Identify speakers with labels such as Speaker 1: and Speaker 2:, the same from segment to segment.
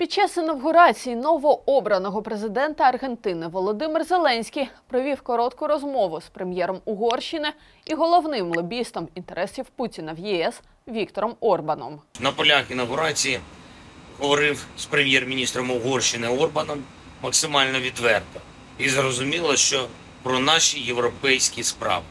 Speaker 1: Під час інавгурації новообраного президента Аргентини Володимир Зеленський провів коротку розмову з прем'єром Угорщини і головним лобістом інтересів Путіна в ЄС Віктором Орбаном.
Speaker 2: На полях інаугурації говорив з прем'єр-міністром Угорщини Орбаном максимально відверто і зрозуміло, що про наші європейські справи.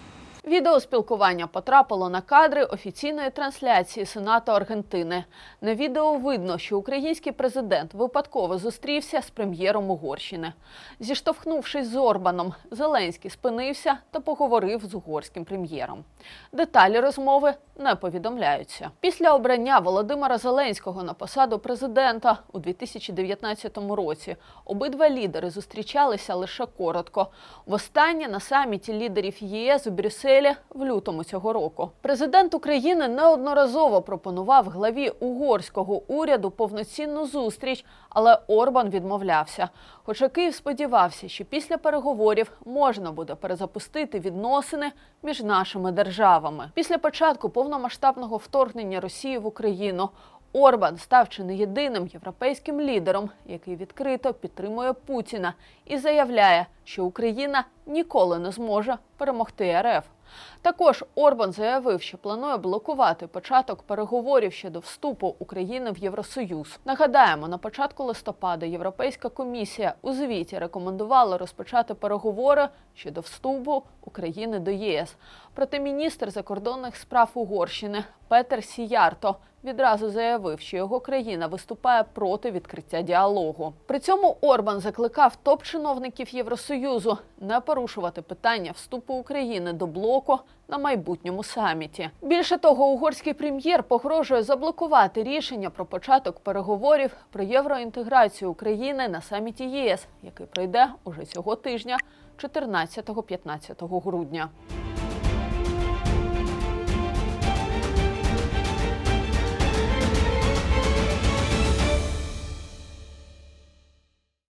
Speaker 1: Відеоспілкування потрапило на кадри офіційної трансляції Сенату Аргентини. На відео видно, що український президент випадково зустрівся з прем'єром Угорщини. Зіштовхнувшись з Орбаном, Зеленський спинився та поговорив з угорським прем'єром. Деталі розмови не повідомляються. Після обрання Володимира Зеленського на посаду президента у 2019 році обидва лідери зустрічалися лише коротко. Востаннє на саміті лідерів ЄС у Брюсселі в лютому цього року. Президент України неодноразово пропонував главі угорського уряду повноцінну зустріч, але Орбан відмовлявся. Хоча Київ сподівався, що після переговорів можна буде перезапустити відносини між нашими державами. Після початку повномасштабного вторгнення Росії в Україну Орбан став чи не єдиним європейським лідером, який відкрито підтримує Путіна і заявляє, що Україна ніколи не зможе перемогти РФ. Також Орбан заявив, що планує блокувати початок переговорів щодо вступу України в Євросоюз. Нагадаємо, на початку листопада Європейська комісія у звіті рекомендувала розпочати переговори щодо вступу України до ЄС. Проте міністр закордонних справ Угорщини Петер Сіярто відразу заявив, що його країна виступає проти відкриття діалогу. При цьому Орбан закликав топ-чиновників Євросоюзу не порушувати питання вступу України до блоку на майбутньому саміті. Більше того, угорський прем'єр погрожує заблокувати рішення про початок переговорів про євроінтеграцію України на саміті ЄС, який пройде уже цього тижня, 14-15 грудня.